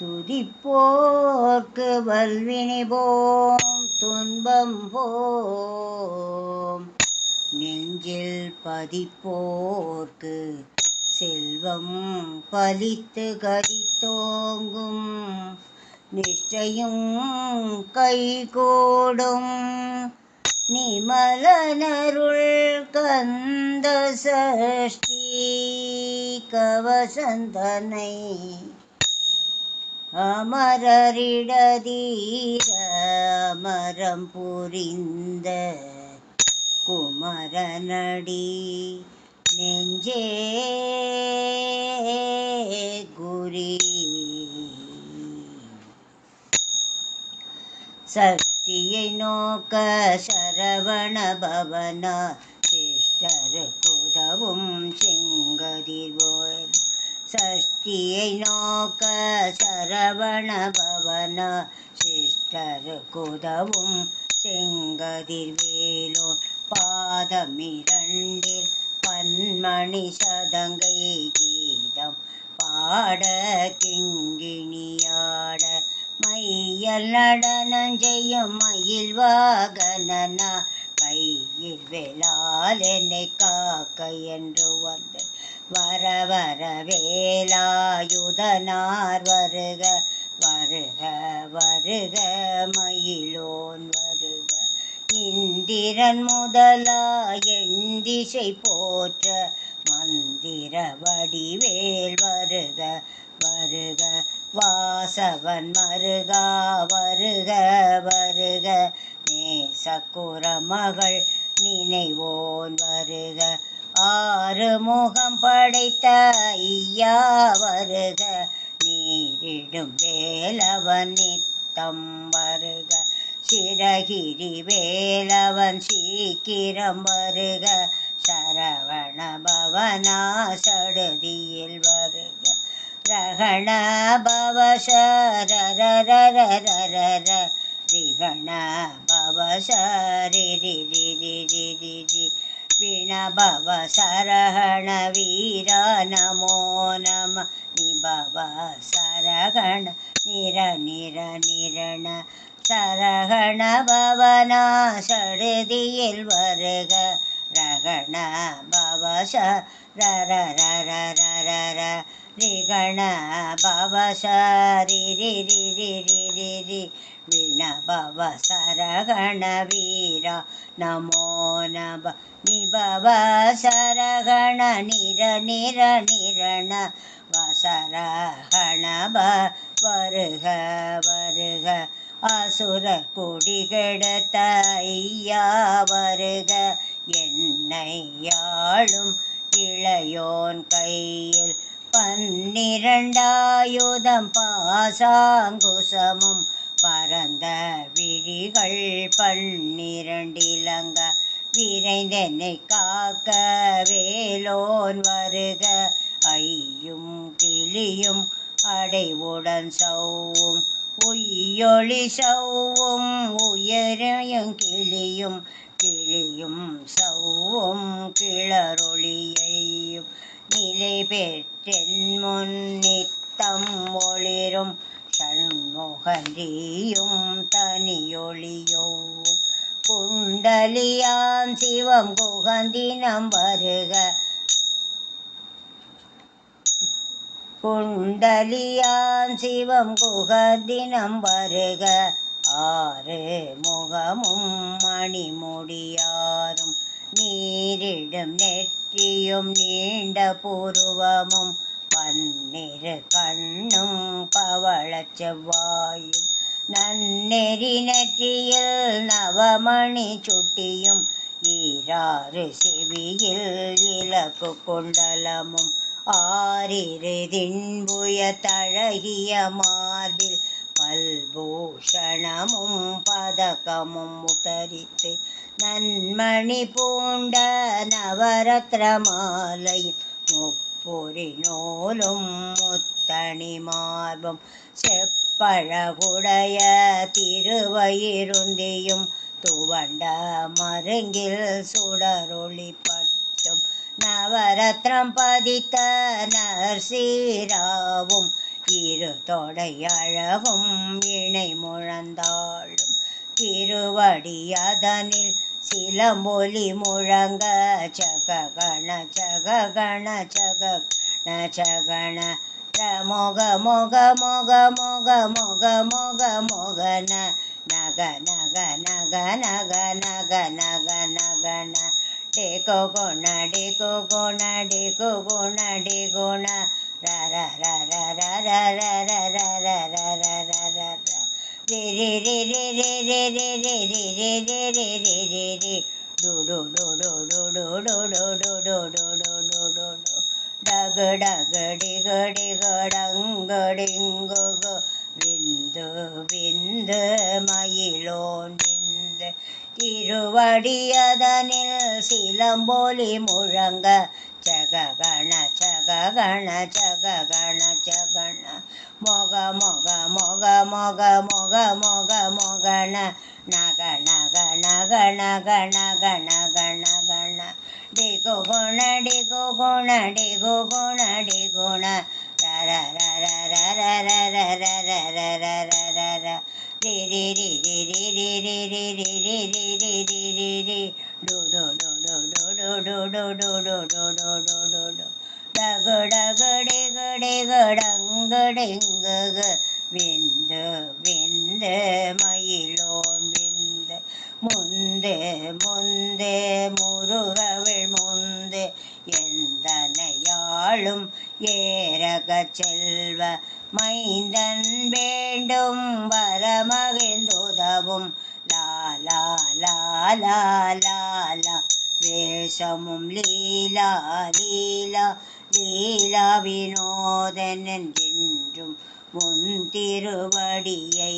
துதிப்போர்க்கு வல்வினை போம் துன்பம் போம். நெஞ்சில் பதிப்போர்க்கு செல்வம் பலித்து கதித்தோங்கும் நிச்சயம் கைகூடும். நிமலனருள் கந்த சஷ்டி கவசந்தனை அமரரிடதீர அமரம் புரிந்த குமரநடி நெஞ்சே குரி. சக்தியை நோக்க சரவண பவன சிஷ்டருக்குதவும் செங்கதிர்வோர் சஷ்டியை நோக்க சரவண பவன சிஷ்டருக்குதவும் செங்கதிர்வேலோன் பாதமிரண்டில் பன்மணி சதங்கை கீதம் பாட கிங்கிணியாட மையல் நடனஞ்செய்யும் மயில் வாகனனா கையில் வேளால் என்னை காக்க என்று வந்தேன் வர வர வேலாயுதனார் வருக வருக வருக மயிலோன் வருக. இந்திரன் முதலா எந்திசை போற்ற மந்திர வடிவேல் வருக வருக. வாசவன் மருகா வருக வருக. நேசக்குற மகள் நினைவோன் வருக ஆறு முகம் படைத்த ஐயா வருக. நீரிடும் வேலவன் நித்தம் வருக. சிறகிரி வேலவன் சீக்கிரம் வருக. சரவண பவனா சடுதியில் வருக. ரகண பவ சரரரரரர ரிகண பவ சரி ரி ரி ரி ரி ரி ரி விணபவ சரகண வீர நமோ நம நிபவ சரகண நிர நிர நிரண சரகண பவனா சடுதியில் வருக ரகண பவ ச ரர ரர ரர ர ரிகண பவ சரி சரகண வீரா நமோ நப நிபவ சரகண நிர நிர நிரண வசரகணப வருக வருக அசுர கொடிகெடுத்த ஐயா வருக என்னை யாழும் இளையோன் கையில் பன்னிரண்டாயுதம் பாசாங்குசமும் பரந்த விழிகள் பன்னிரண்டிலங்க. விரைந்தென்னை காக்க வேலோன் வருக. ஐயும் கிளியும் அடைவுடன் சௌவும். உய்யொளி சௌவும் உயரையும் கிளியும். கிளியும் சௌவும் கிளரொளியையும் நிலை பெற்ற முன் ஒளிரும் சண்முகன்றியும் தனியொளியோவும் குண்டலியாம் சிவம் குகந்தினம் வருக. குண்டலியாம் சிவம் குகதினம் வருக. ஆறு முகமும் மணிமுடியாரும் நீரிடும் நெற்றியும் நீண்ட புருவமும் பன்னிரு கண்ணும் பவளச் செவ்வாயும். நன்னெறி நெற்றியில் நவமணி சுட்டியும் ஈராறு செவியில் இலக்கு குண்டலமும். ஆரிரு தின்புய தழகிய மார்பில் பல்பூஷணமும் பதக்கமும் உத்தரித்து நன்மணி பூண்ட நவரத்ன மாலையும் முப்பொறி நூலும் முத்தணி மார்பும் செப்பழகுடைய திருவயிருந்தியும் துவண்ட மருங்கில் சுடரொளிப்பட்டும் நவரத்னம் பதித்த நர்சீராவும் இரு தொடை அழகும் இணை முழந்தாளும். திருவடியதனில் சிலம்பொலி முழங்க சககண சககண சககண சகண மொக மொக மொக மொக மொக மொக மொகன நக நக நக நக நக நக நகன டேகோ குண டேகோ குண டேகோ குண டே ಡಗ ಡಗ ಡಿಗ ಡಿಗ ಡಂಗ ಡಿಂಗು விந்து விந்து மயிலோன் விந்து இருவடியதனில் சிலம்போலி முழங்க சககண சககண சககண சகண மொக மொக மொக மொக மொக மொக மொகண நக நக நக நக நக நக நகண டிகு குண டிகு குண டிகு குண டிகுண ர ர ர ர ர ர ர ர ர ர ர ர ர ர ர ரி ரி ரி ரி ரி ரி ரி ரி ரி ரி ரி ரி ரி ரி ரி டு டு டு டு டு டு டு டு டு டு டு டு டு டு டு டக விந்து விந்து மயிலோன் விந்து முந்தே முந்தே முருகவிழ் முந்தே எந்தனையாளும் ஏறக செல்வ மைந்தன் வேண்டும் வரமகிழ்ந்துதவும் லாலா வேஷமும் லீலா லீலா லீலா வினோதன் என்றென்றும் உன் திருவடியை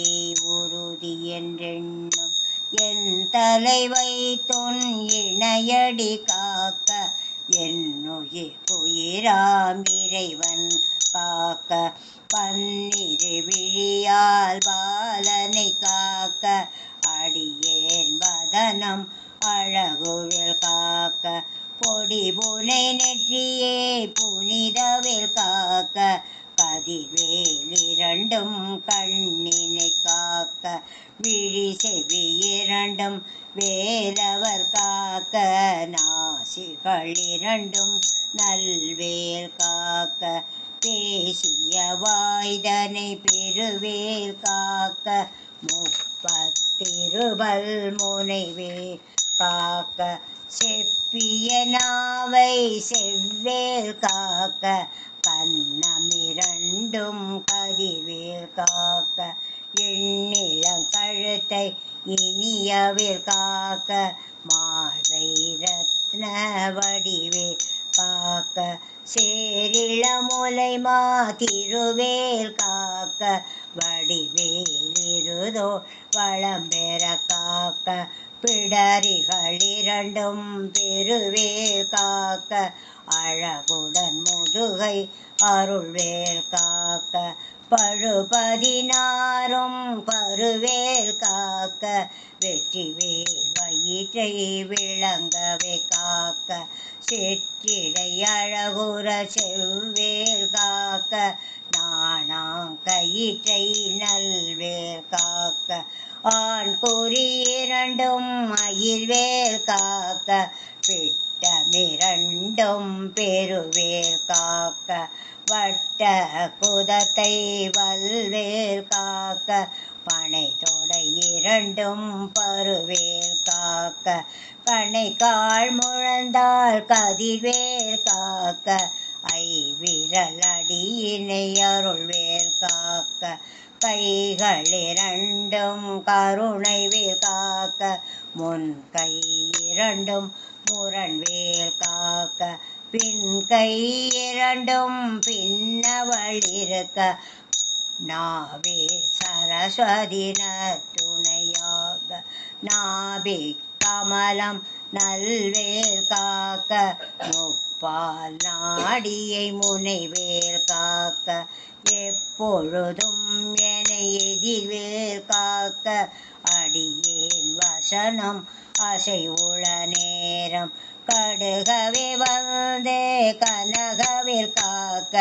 உறுதி என்றென்னும் என் தலைவை தொன் இணையடி காக்க என்னுயிர் உயிராம் இறைவன் காக்க பன்னிரு விழியால் பாலனை காக்க அடியேன் வதனம் அழகுவில் காக்க பொடி புனை நெற்றியே புனிதவில் காக்க கதிர்வேல் இரண்டும் கண்ணினை காக்க விழி செவி இரண்டும் வேலவர் காக்க நாசிகள் இரண்டும் நல்வேல் காக்க பேசிய வாய்தனை பெருவேல் காக்க முப்பத்திருபல் முனைவே காக்க செப்பிய நாவை செவ்வேல் காக்க கண்ணமிரண்டும் கதிவேல் காக்க எண்ணிளம் கழுத்தை இனியவில் காக்க மார்பை ரத்ன வடிவே காக்க சேரிளமுலை மா திருவேல் காக்க வடிவேலிருதோ வளம்பெற காக்க பிடரிகள் இரண்டும் பெருவேல் காக்க அழகுடன் முதுகை அருள்வேல் காக்க பழுபதினாரும் பருவேல் காக்க வெற்றிவேல் வயிற்றை விளங்கவே காக்க சிற்றிடை அழகுற செவ்வேல் காக்க நாணாங்கயிற்றை நல்வேல் காக்க. ஆண் குறி இரண்டும் மயில்வேல் காக்க பிட்டமிரண்டும் பெருவேல் காக்க. வட்ட குதத்தை வல்வேல் காக்க பனை தொடை இரண்டும் பருவேல் காக்க. கணை கால் முழந்தாள் கதிர்வேல் காக்க. ஐ விரல் அடியினை அருள்வேல் காக்க. கைகள் இரண்டும் கருணை வேல் காக்க. முன் கை இரண்டும் முரண்வேல் காக்க. பின் கை இரண்டும் பின்னவள் இருக்க. நாவே சரஸ்வதின துணையாக நாபி கமலம் நல்வேல் காக்க முப்பால் நாடியை முனைவேல் காக்க எப்பொழுதும் என எதிர்வேல் காக்க அடியேன் வசனம் அசைவுள நேரம் கடுகவே வந்தே கனகவில் காக்க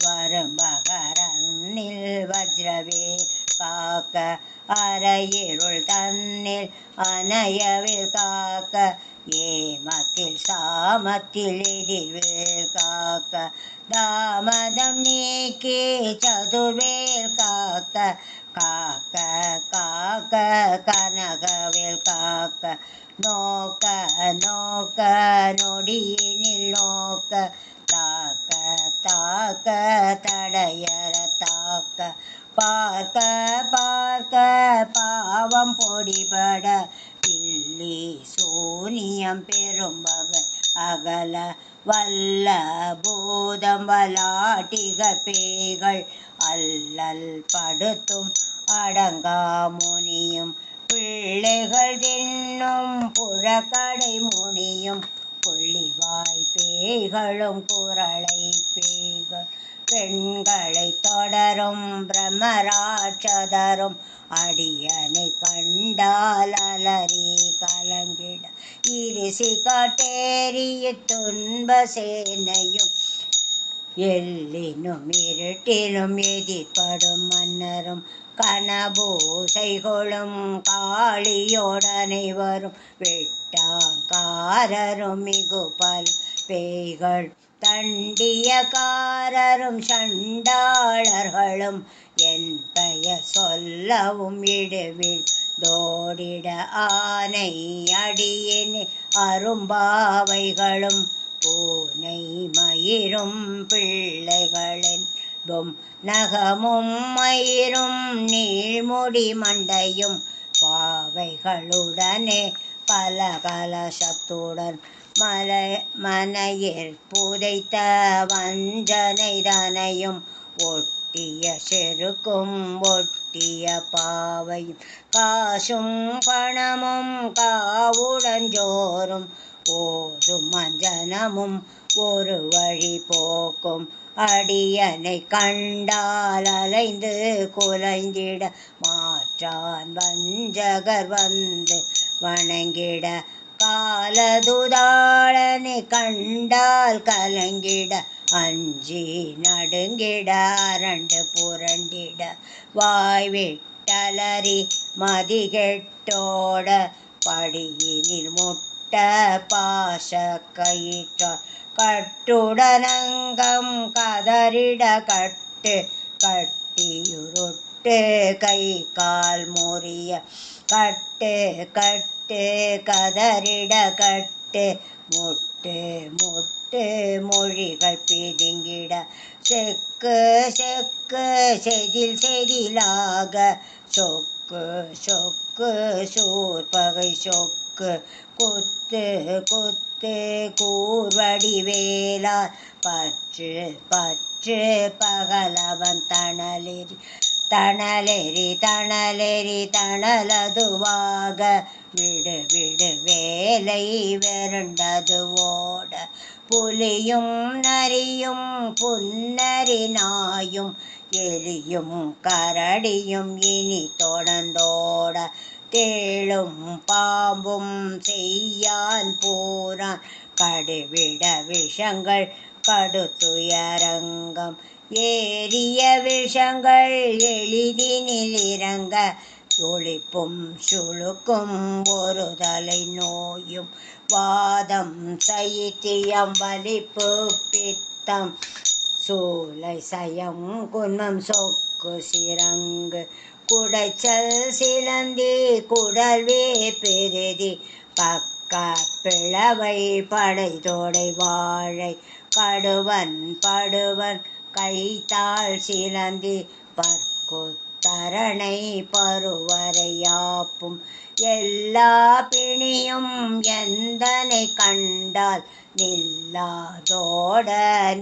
வரும் வரும்பகரனில் வஜ்ரவே காக்க அறையிருள் தன்னில் அனையவில் காக்க ஏமத்தில் சாமத்தில் எதிர்வேல் காக்க தாமதம் நீக்கி சதுர்வேல் காக்க காக்க காக்க கனகவேல் காக்க நோக்க நோக்க நொடியினில் நோக்க தாக்க தாக்க தடையற தாக்க பார்க்க பார்க்க பாவம் பொடிபட பில்லி சூனியம் பெரும்பகை அகல வல்ல பூதம் வலாட்டிக பேய்கள் அல்லல் படுத்தும் அடங்கா முனியும் பிள்ளைகள் தின்னும் புழக்கடை முனியும் கொள்ளிவாய் பேய்களும் குரளை பேய்கள். பெண்களை தொடரும் பிரமராட்சதரும் அடியனை கண்டால் அலறி கலங்கிட. இரிசி காட்டேரிய துன்ப சேனையும் எல்லினும் இருட்டிலும் எதிர்ப்படும் மன்னரும் கனபூசைகளும் காளியோடனை வரும் வெட்டாங்காரரும் மிகு பல பேய்கள் தண்டியக்காரரும் சண்டாளர்களும் என் பெயர் சொல்லவும் இடுவில் தோடிட ஆனை அடியினே அரும்பாவைகளும் பூனை மயிரும் பிள்ளைகளின் பொம் நகமும் மயிரும் நீழ்முடி மண்டையும் பாவைகளுடனே பல கலசத்துடன் மல மனையில் புதைத்த வஞ்சனை தனையும் ஒட்டிய செருக்கும் ஒட்டிய பாவையும் காசும் பணமும் காவுடஞ்சோறும் ஓதும் மஞ்சனமும் ஒரு வழி போக்கும் அடியனை கண்டால் அலைந்து குலைந்திட மாற்றான் வஞ்சகர் வந்து வணங்கிட காலதுதாளனை கண்டால் கலங்கிட அஞ்சி நடுங்கிட அரண்டு புரண்டிட. வாய் விட்டலறி மதிகெட்டோட படியினில் முட்ட பாச கயிற்றார் கட்டுடனங்கம் கதறிட கட்டு கட்டியுருட்டு கை கால் முறிய கட்டு கட்டு கதறிட கட்டு முட்டு முட்டு மொழிகள் பிதுங்கிட. செக்கு செக்கு செதில் செதிலாக. சொக்கு சொக்கு சூர்பகை சொக்கு. குத்து குத்து கூர்வடிவேலா பற்று பற்று பகலவன் தணலெறி. தணலெறி தணலெறி தணலதுவாக. விடு விடு வேலை விரண்டது ஓட புலியும் நரியும் புன்னரி நாயும் எலியும் கரடியும் இனி தொடர்ந்தோட. தேளும் பாம்பும் செய்யான் பூரான் கடுவிட விஷங்கள் கடுத்துயரங்கம். ஏறிய விஷங்கள் எளிதினில் இறங்க ஒளிப்பும் சுழுக்கும் ஒரு தலை நோயும். வாதம் சைத்தியம் வலிப்பு பித்தம். சூளை சயம் குன்மம் சொக்கு சிரங்கு. குடைச்சல் சிலந்தி குடல்வே பெருதி. பக்க பிளவை படை தோடை வாழை. கடுவன் படுவன் கைத்தாள் சிலந்தி பற்கொத்தரணை பருவரையாப்பும் எல்லா பிணியும் எந்தனை கண்டால் நில்லாதோட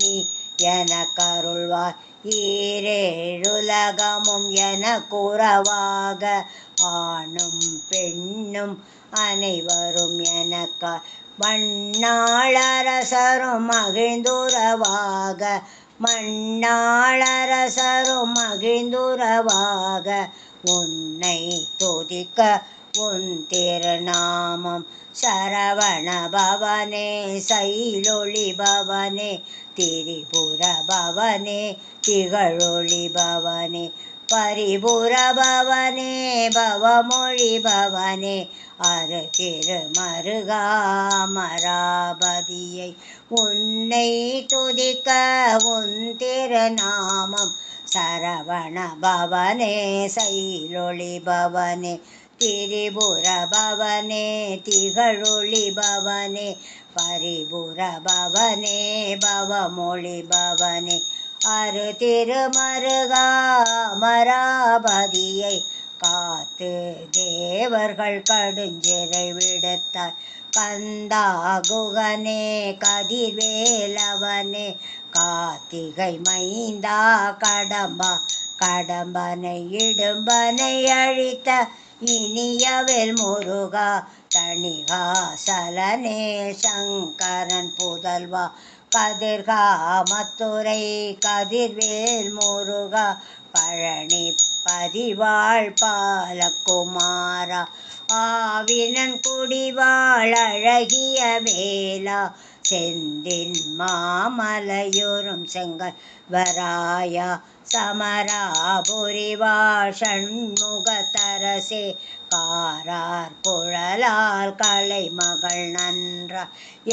நீ என கருள்வார். ஈரேழுலகமும் என குறவாக ஆணும் பெண்ணும் அனைவரும் எனக்க வண்ணாளரசரும் மகிழ்ந்துறவாக மண்ணாளரசரும் மகிழ்ந்துறவாக உன்னை துதிக்க உன் திருநாமம் சரவண பவனே சைலொளி பவனே திரிபுர பவனே திகழொளி பவனே பரிபுர பவனே பவமொழி பவனே அரு மருகாமராபதியை உன்னை துதிக்க உன் திருநாமம் சரவண பவனே சைலொளி பவனே திரிபுர பவனே திகழொளி பவனே பரிபுர பவனே பவமொழி பவனே. அரு திருமருகாமராபதியை காத்து தேவர்கள் கடுஞ்சிறை விடுத்தார். கந்தா குகனே கதிர்வேலவனே காத்திகை மைந்தா கடம்பா கடம்பனை இடும்பனை அழித்த இனியவில் முருகா தணிகாசலனே சங்கரன் புதல்வா கதிர்காமத்துறை கதிர்வேல் முருகா பழனி பதிவாள் பாலகுமாரா. ஆவினன் குடிவாள் அழகிய வேலா செந்தின் மாமலையோரும் செங்கல் வராயா சமராபுரி ஷண்முகத்தரசே காரார் குழலால் கலை மகள் நன்றா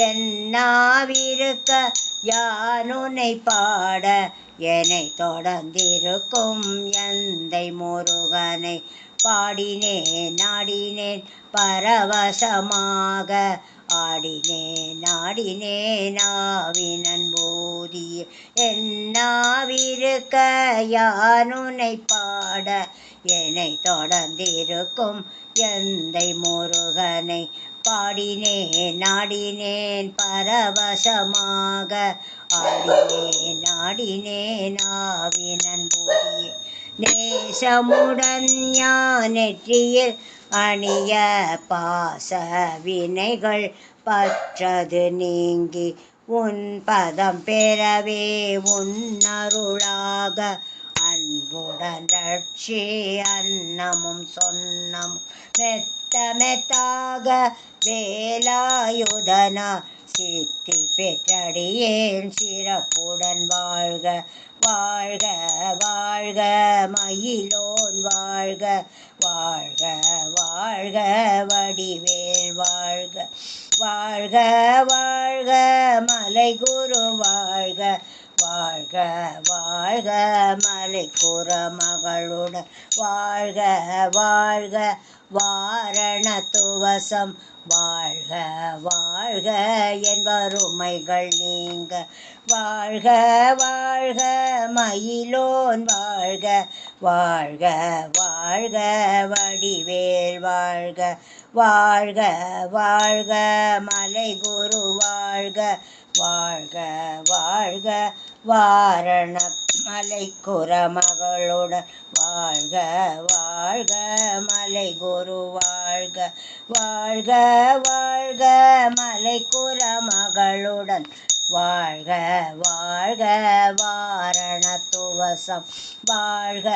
என்னாவிருக்க யானுனை பாட என்னை தொடர்ந்திருக்கும் எந்தை முருகனை. பாடினேன் நாடினேன் பரவசமாக ஆடினேன் நாடினேன் ஆவினன் போதிய என்னாவிருக்க யானுனை பாட என்னை தொடர்ந்திருக்கும் எந்தை முருகனை பாடினேன் நாடினேன் பரவசமாக. ஆடினேன் நாடினேன் ஆவினன் போதிய நேசமுடன் ஞான் நெற்றியில் அணிய பாச வினைகள் பற்றது நீங்கி உன் பதம் பெறவே உன் அருளாக. அன்புடன் ரட்சி அன்னமும் சொன்னமும் மெத்த மெத்தாக வேலாயுதனா. சித்தி பெற்றடியேன் சிறப்புடன் வாழ்க வாழ்க வாழ்க மயிலோன் வாழ்க வாழ்க வாழ்க வடிவேல் வாழ்க வாழ்க வாழ்க மலை குரு வாழ்க வாழ்க வாழ்க மலைக்குற குற மகளுடன் வாழ்க வாழ்க வாரண துவசம். வாழ்க வாழ்க என் வறுமைகள் நீங்க. வாழ்க வாழ்க மயிலோன் வாழ்க. வாழ்க வாழ்க வடிவேல் வாழ்க. வாழ்க வாழ்க மலை குரு வாழ்க. வாழ்க வாழ்க வாரண மலை குரமகளுடன் வாழ்க வாழ்க மலை குரு வாழ்க வாழ்க வாழ்க மலை குரமகளுடன் வாழ்க வாழ்க வாரண துவசம் வாழ்க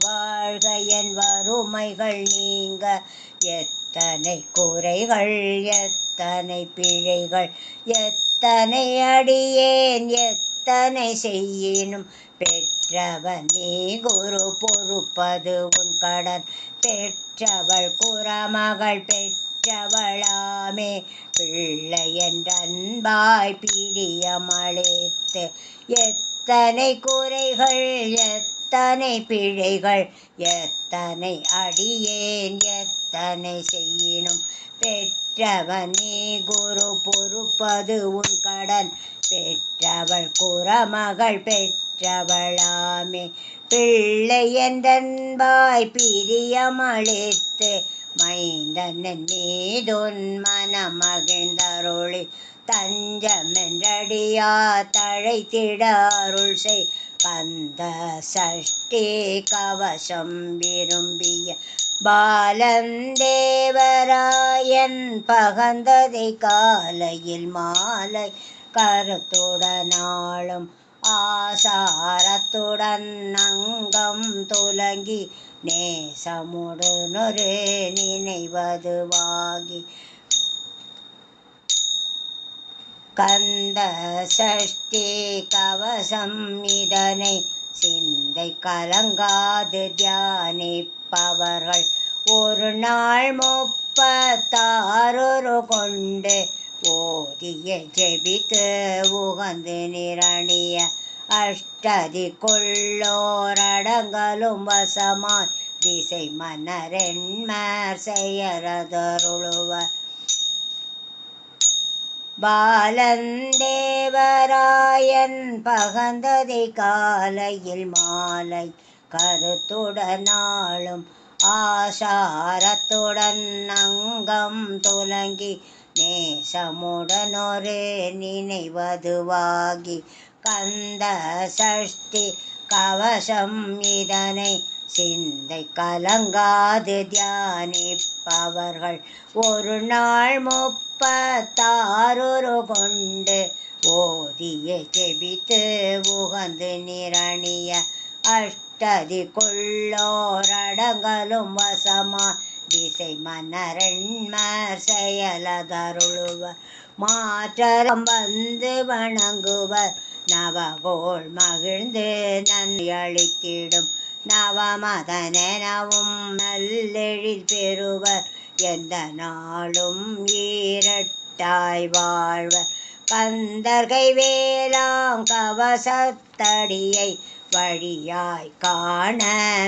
வாழ்க என் வறுமைகள் நீங்க. எத்தனை குறைகள் எத்தனை பிழைகள் எத்தனை அடியேன் எத் எத்தனை செய்யினும் பெற்றவனே குரு பொறுப்பது உன் கடன். பெற்றவள் குறமகள் பெற்றவளாமே. பிள்ளை என்ற அன்பாய் பிரியமளித்து எத்தனை குறைகள் எத்தனை பிழைகள் எத்தனை அடியேன் எத்தனை செய்யினும் பெற்றவனே குரு பொறுப்பது உன் கடன். பெற்றவள் குறமகள் பெற்றவளாமே. பிள்ளை என்றன்பாய் பிரியமளித்து மைந்தன் நீதுன் மனம் தஞ்சமென்றடியா தழைத்திட அருள் செய். கந்த சஷ்டி கவசம் விரும்பிய பாலன் தேவராயன் பகந்ததை காலையில் மாலை கருத்துடனாளும் ஆசாரத்துடன் அங்கம் துலங்கி நேசமுடனொரு நினைவதுவாகி. கந்த சஷ்டி கவசம் இதனை சிந்தை கலங்காது தியானிப்பவர்கள். ஒரு நாள் முப்பத்தாறு கொண்டு ஓதிய ஜெபித்து உகந்து நிரணிய அஷ்டதி கொள்ளோரடங்கலும் வசமான் திசை மன்னரென்மர் செயரதருளுவர் பாலந்தேவராயன் பகந்ததை காலையில் மாலை கருத்துடனாலும் ஆசாரத்துடன் அங்கம் துலங்கி நேசமுடனொரு நினைவதுவாகி கந்த சஷ்டி கவசம் இதனை சிந்தை கலங்காது தியானிப்பவர்கள். ஒரு நாள் முப்பத்தாறு கொண்டு ஓதிய செபித்து உகந்து நிரணிய அஷ்டதி கொள்ளோரடங்களும் வசமா திசை மன்னரன்மர் செயலதருளுவர் மாற்றரம் வந்து வணங்குவர். நவகோள் மகிழ்ந்து நன்றி அளித்திடும் நவமதனவும் நல்லெழில் பெறுவர். எந்த நாளும் ஈரட்டாய் வாழ்வர். கந்தர்கை வேளாங் கவசத்தடியை வழியாய் காண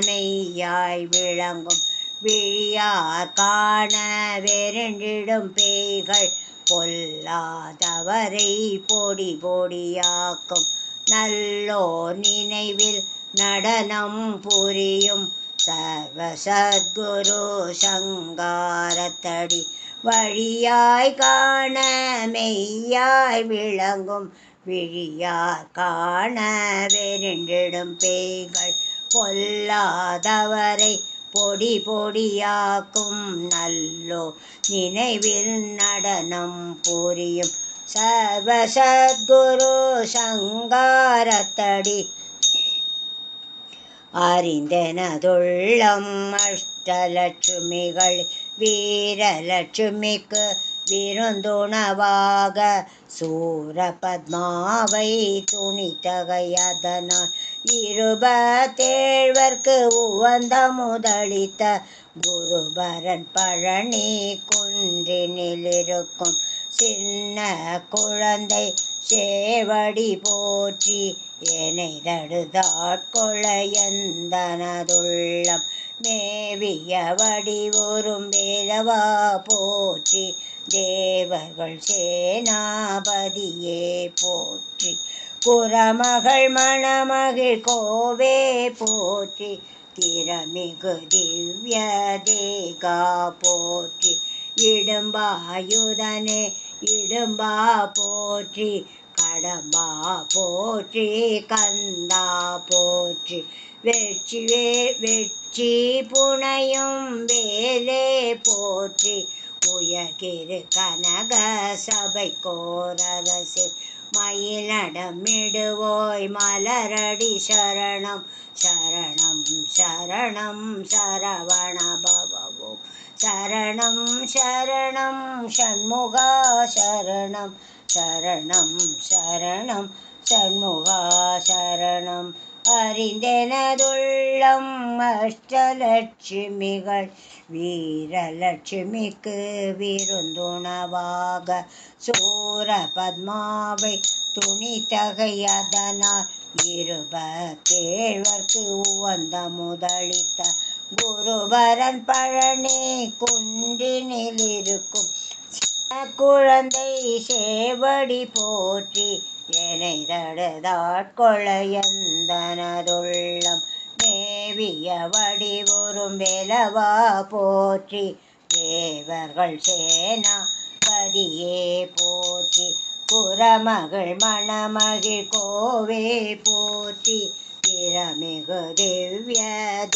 மெய்யாய் விளங்கும் விழியார் காண வெருண்டிடும் பேய்கள் பொல்லாதவரை பொடி பொடியாக்கும். நல்லோர் நினைவில் நடனம் புரியும் சர்வசத்குரு சங்காரத்தடி. வழியாய் காண மெய்யாய் விளங்கும் விழியார் காண வெருண்டிடும் பேய்கள் பொல்லாதவரை பொடி பொடியாக்கும் நல்லோ நினைவில் நடனம் புரியும். சர்வசத்குரு சங்காரத்தடி. அறிந்தனதுள்ளம் அஷ்டலட்சுமிகள் வீரலட்சுமிக்கு விருந்துணவாக சூர பத்மாவை துணித்தகையதனால் இருபத்தேழ்வர்க்கு உவந்த முதலித்த குருபரன் பழனி குன்றினிலிருக்கும். சின்ன குழந்தை சேவடி போற்றி என்னை தடுதாட்கொள்ள எந்தனதுள்ளம் மேவிய வடிவொரும் வேதவா போற்றி தேவர்கள் சேனாபதியே போற்றி. குரமகள் மணமகிழ் கோவே போற்றி. திறமிகு திவ்ய தேகா போற்றி. இடும்பாயுதனே இடும்பா போற்றி. கடம்பா போற்றி கந்தா போற்றி. வெற்றி வே வெற்றி புனையும் வேலே போற்றி. உயர்கிரு கனக சபை கோரரசு மயிலடமிடுவோய் மலரடி சரணம் சரணம் சரணம் சரவண பவவும். சரணம் சரணம் ஷண்முகா சரணம் சரணம் சரணம் சண்முகா சரணம். அறிந்தெனதுள்ளம் அஷ்டலட்சுமிகள் வீரலட்சுமிக்கு விருந்துணவாக சூர பத்மாவை துணி தகையதனால் இருபத்தேழ்வர்க்கு உவந்த முதலித்த குருபரன் பழனி குன்றினில் இருக்கும் குழந்தை சேவடி போற்றி என்னை தடுதாட்கொள்ள எந்தனதுள்ளம். மேவிய வடிவுறும் வேலவா போற்றி. தேவர்கள் சேனா பதியே போற்றி. புறமகள் மணமகிழ் கோவே போற்றி. திறமிகு திவ்ய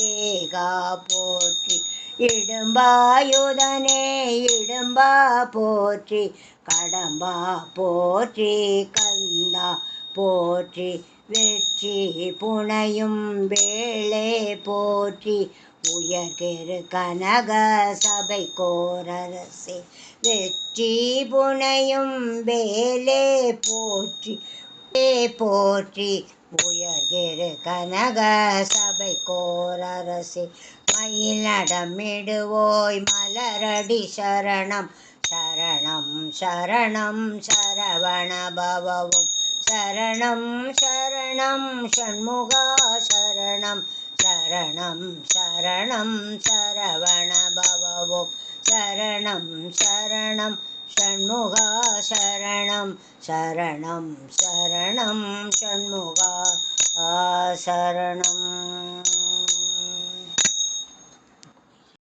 தேகா போற்றி. இடும்பாயுதனே இடும்பா போற்றி. கடம்பா போற்றி கந்தா போற்றி. வெற்றி புனையும் வேளே போற்றி. உயர்கிரு கனக சபை கோரரசே வெற்றி புனையும் வேலே போற்றி. போற்றி. உயர்கிரு கனக சபை கோரரசே மயிலடமிடுவோய் மலரடி சரணம். சரணம் சரணம் சரவண பவவும். சரணம் சரணம் ஷண்முகா சரணம் சரணம் சரணம் சரவண பவவும் சரணம் சரணம் ஷண்முகா சரணம் சரணம் சரணம் ஷண்முகா ஆ சரணம்